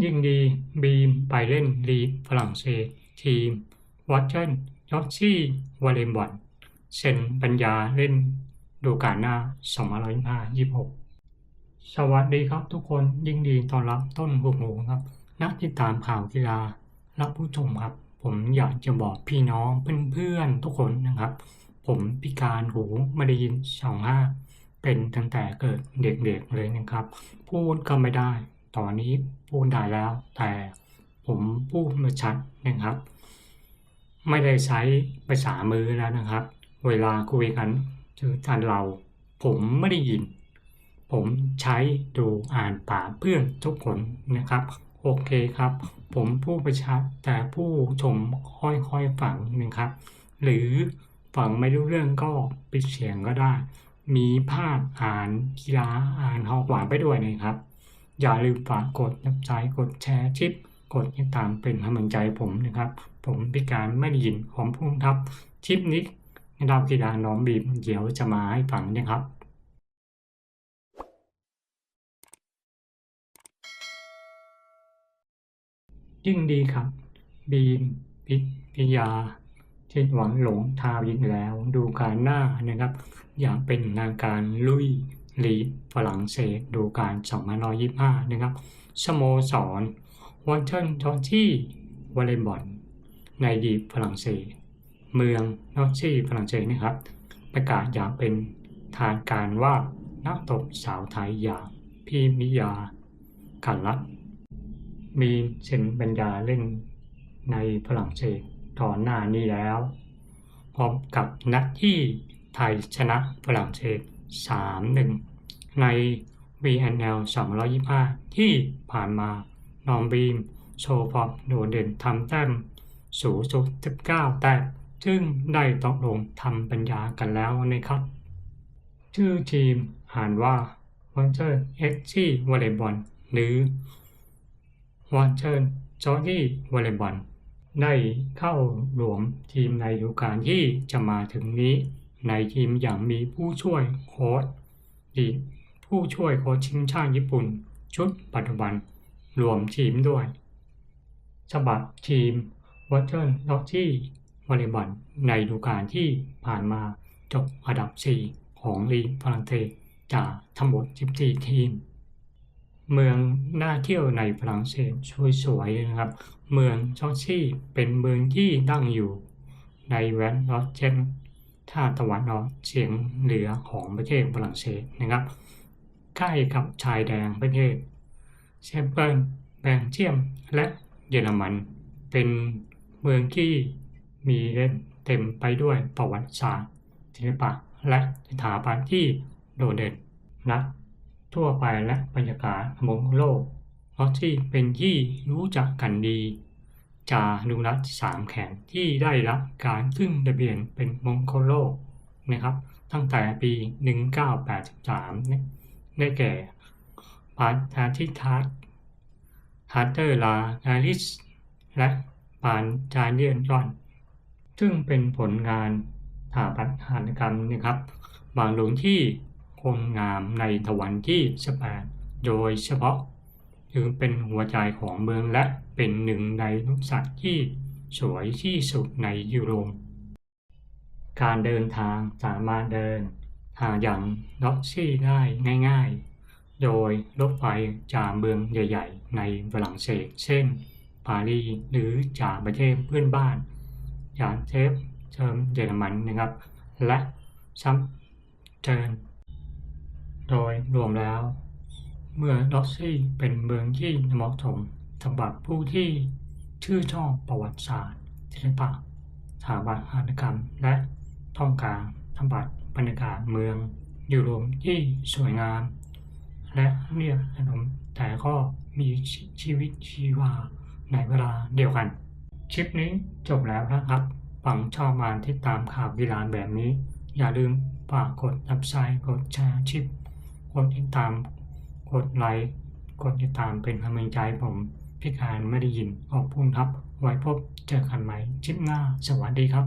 ยิ่งดีบีมไปเล่นลีกฝรั่งเศส ทีมวัตเชนยอตซี่วอลเลย์บอลเซนปัญญาเล่นดูกาหน้า2526 สวัสดีครับทุกคนยิ่งดีต้อนรับต้นหูหูครับ นักติดตามข่าวกีฬาและผู้ชมครับ ผมอยากจะบอกพี่น้องเพื่อนๆทุกคนนะครับ ผมพิการหูไม่ได้ยินสองห้าเป็นตั้งแต่เกิดเด็กๆเลยนะครับ พูดก็ไม่ได้ ตอนนี้พูดได้แล้ว แต่ผมพูดไม่ชัดนะครับ ไม่ได้ใช้ภาษามือแล้วนะครับ เวลาคุยกันคือท่านเรา ผมไม่ได้ยิน ผมใช้ดูอ่านปากเพื่อนทุกคนนะครับโอเคครับ ผมพูดไปชัดแต่ผู้ชมค่อยๆฟังนะครับ หรือฟังไม่รู้เรื่องก็ปิดเสียงก็ได้ มีภาพอ่านกีฬาอ่านฮอกวาดไปด้วยนะครับ อย่าลืมฝากกดนับใจกดแชร์ชิป กดติดตามเป็นกำลังใจผมนะครับ ผมพิการไม่ได้ยินของพุ่งทับชิปนี้ดาวกีฬาน้องบีมเดี๋ยวจะมาให้ฟังนะครับยิ่งดีครับ บีมพิพิยาเช่นหวังหลงทาวินแล้ว ดูการหน้านะครับ อย่างเป็นทางการลุย ลีฝรั่งเศสดูการ2025 นะครับสโมสรวันเทิร์นจอร์จี้วอลเลย์บอลในลีฝรั่งเศส เมืองนอร์ซี่ฝรั่งเศสนะครับ ประกาศอย่างเป็นทางการว่านักตบสาวไทยอย่างพี่มิยากันละมีเซ็นบัญญาเล่นในฝรั่งเศสก่อนหน้านี้แล้ว พร้อมกับนัดที่ไทยชนะฝรั่งเศส 3-1 ใน VNL 225 ที่ผ่านมานอมบีม โชว์ฟอร์มโดดเด่นทำแต้มสูงสุด 19 แต้มซึ่งได้ตกลงทำปัญญากันแล้วนะครับ ชื่อทีมอ่านว่า w a t e r x ซี่วอลเลย์บอลหรือวอนเชิญจอร์ดี้วอลเลย์บอลได้เข้ารวมทีมในฤดูกาลที่จะมาถึงนี้ ในทีมอย่างมีผู้ช่วยโค้ชดีผู้ช่วยโค้ชทีมชาติญี่ปุ่น ชุดปัจจุบันรวมทีมด้วย ฉบับทีมวอเตอร์ล็อกที่วอลเลย์บอลในฤดูกาลที่ผ่านมาจบอันดับ 4 ของลีกฝรั่งเศสจากทั้งหมด 14 ทีม เมืองน่าเที่ยวในฝรั่งเศสสวยๆนะครับ เมืองชอชี่เป็นเมืองที่ตั้งอยู่ในแวนลอสเชน ท่าตะวันออกเฉียงเหนือของประเทศฝรั่งเศสนะครับใกล้กับชายแดนประเทศเชฟเปิลแบงเจียมและเยอรมัน เป็นเมืองที่มีเต็มไปด้วยประวัติศาสตร์ศิลปะและสถาปัตย์ที่โดดเด่นนักทั่วไปและบรรยากาศมงโลกเพราะที่เป็นที่รู้จักกันดี จานุรักษ์สามแขนที่ได้รับการขึ้นทะเบียนเป็นมงคลโลกนะครับ ตั้งแต่ปี 1983เนี่ยได้แก่ปาทาทิทัสฮาร์เตอร์ลาฮาริส และปานจาเลียนยอน ซึ่งเป็นผลงานสถาปัตยกรรมนะครับ บางหลวงที่คนงามในตะวันที่สแปดโดยเฉพาะ ถือเป็นหัวใจของเมืองและเป็นหนึ่งในนุสัตว์ที่สวยที่สุดในยุโรป การเดินทางสามารถเดินทางอย่างล็อกซี่ได้ง่าย ๆ โดยรถไฟจากเมืองใหญ่ ๆ ในฝรั่งเศส เช่น ปารีสหรือจากประเทศเพื่อนบ้าน อย่างเทฟเชิมเยอรมันนะครับ และซัมเทิร์นโดยรวมแล้ว เมืองลอสซี่เป็นเมืองที่เหมาะสมสำหรับผู้ที่ชื่นชอบประวัติศาสตร์ศิลปะสถาปัตยกรรม และต้องการสัมผัสบรรยากาศเมืองอยุโรปที่สวยงาม และเรียบสนมแต่ก็มีชีวิตชีวาในเวลาเดียวกัน คลิปนี้จบแล้วนะครับฝังชอบมาที่ตามข่าวกีฬาแบบนี้ อย่าลืมฝากกดซับไครต์กดแชร์ชิปกดติดตาม กดไลค์ กดติดตามเป็นกำลังใจผมพิการไม่ได้ยินออบคุณครับ ไว้พบเจอกันใหม่คลิปหน้า สวัสดีครับ